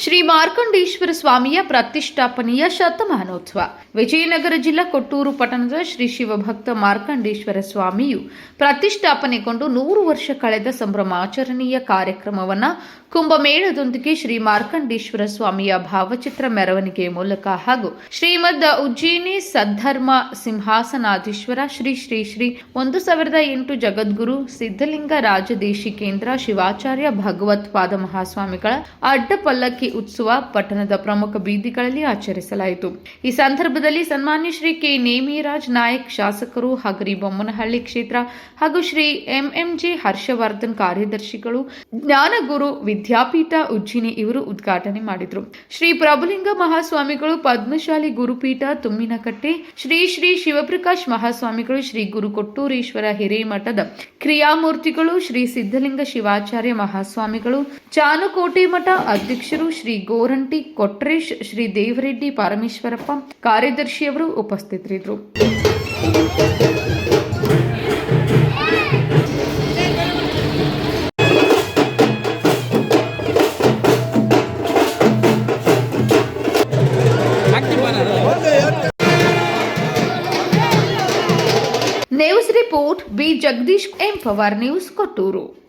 ಶ್ರೀ ಮಾರ್ಕಂಡೇಶ್ವರ ಸ್ವಾಮಿಯ ಪ್ರತಿಷ್ಠಾಪನೆಯ ಶತಮಾನೋತ್ಸವ. ವಿಜಯನಗರ ಜಿಲ್ಲಾ ಕೊಟ್ಟೂರು ಪಟ್ಟಣದ ಶ್ರೀ ಶಿವಭಕ್ತ ಮಾರ್ಕಂಡೇಶ್ವರ ಸ್ವಾಮಿಯು ಪ್ರತಿಷ್ಠಾಪನೆಗೊಂಡು ನೂರು ವರ್ಷ ಕಳೆದ ಸಂಭ್ರಮಾಚರಣೆಯ ಕಾರ್ಯಕ್ರಮವನ್ನ ಕುಂಭಮೇಳದೊಂದಿಗೆ ಶ್ರೀ ಮಾರ್ಕಂಡೇಶ್ವರ ಸ್ವಾಮಿಯ ಭಾವಚಿತ್ರ ಮೆರವಣಿಗೆ ಮೂಲಕ ಹಾಗೂ ಶ್ರೀಮದ್ ಉಜ್ಜಯಿನಿ ಸದ್ಧರ್ಮ ಸಿಂಹಾಸನಾಧೀಶ್ವರ ಶ್ರೀ ಶ್ರೀ ಶ್ರೀ ಒಂದು ಸಾವಿರದ ಎಂಟು ಜಗದ್ಗುರು ಸಿದ್ಧಲಿಂಗ ರಾಜದೇಶಿ ಕೇಂದ್ರ ಶಿವಾಚಾರ್ಯ ಭಗವತ್ಪಾದ ಮಹಾಸ್ವಾಮಿಗಳ ಅಡ್ಡ ಪಲ್ಲಕ್ಕಿ ಉತ್ಸವ ಪಟ್ಟಣದ ಪ್ರಮುಖ ಬೀದಿಗಳಲ್ಲಿ ಆಚರಿಸಲಾಯಿತು. ಈ ಸಂದರ್ಭದಲ್ಲಿ ಸನ್ಮಾನ್ಯ ಶ್ರೀ ಕೆ. ನೇಮಿರಾಜ್ ನಾಯಕ್, ಶಾಸಕರು ಹಗರಿ ಬೊಮ್ಮನಹಳ್ಳಿ ಕ್ಷೇತ್ರ ಹಾಗೂ ಶ್ರೀ ಎಂಎಂಜೆ ಹರ್ಷವರ್ಧನ್ ಕಾರ್ಯದರ್ಶಿಗಳು, ಜ್ಞಾನಗುರು ವಿದ್ಯಾಪೀಠ ಉಜ್ಜಿನಿ ಇವರು ಉದ್ಘಾಟನೆ ಮಾಡಿದರು. ಶ್ರೀ ಪ್ರಭುಲಿಂಗ ಮಹಾಸ್ವಾಮಿಗಳು, ಪದ್ಮಶಾಲಿ ಗುರುಪೀಠ ತುಮ್ಮಿನಕಟ್ಟೆ, ಶ್ರೀ ಶ್ರೀ ಶಿವಪ್ರಕಾಶ್ ಮಹಾಸ್ವಾಮಿಗಳು, ಶ್ರೀ ಗುರು ಕೊಟ್ಟೂರೇಶ್ವರ ಹಿರೇಮಠದ ಕ್ರಿಯಾಮೂರ್ತಿಗಳು, ಶ್ರೀ ಸಿದ್ಧಲಿಂಗ ಶಿವಾಚಾರ್ಯ ಮಹಾಸ್ವಾಮಿಗಳು ಚಾನುಕೋಟೆ ಮಠ ಅಧ್ಯಕ್ಷರು ಶ್ರೀ ಗೋರಂಟಿ, ಕೊಟ್ರೇಶ್, ಶ್ರೀ ದೇವರೆಡ್ಡಿ ಪರಮೇಶ್ವರಪ್ಪ ಕಾರ್ಯದರ್ಶಿಯವರು ಉಪಸ್ಥಿತರಿದ್ದರು. News report, B. Jagadish, M. Pawar news, Kottur.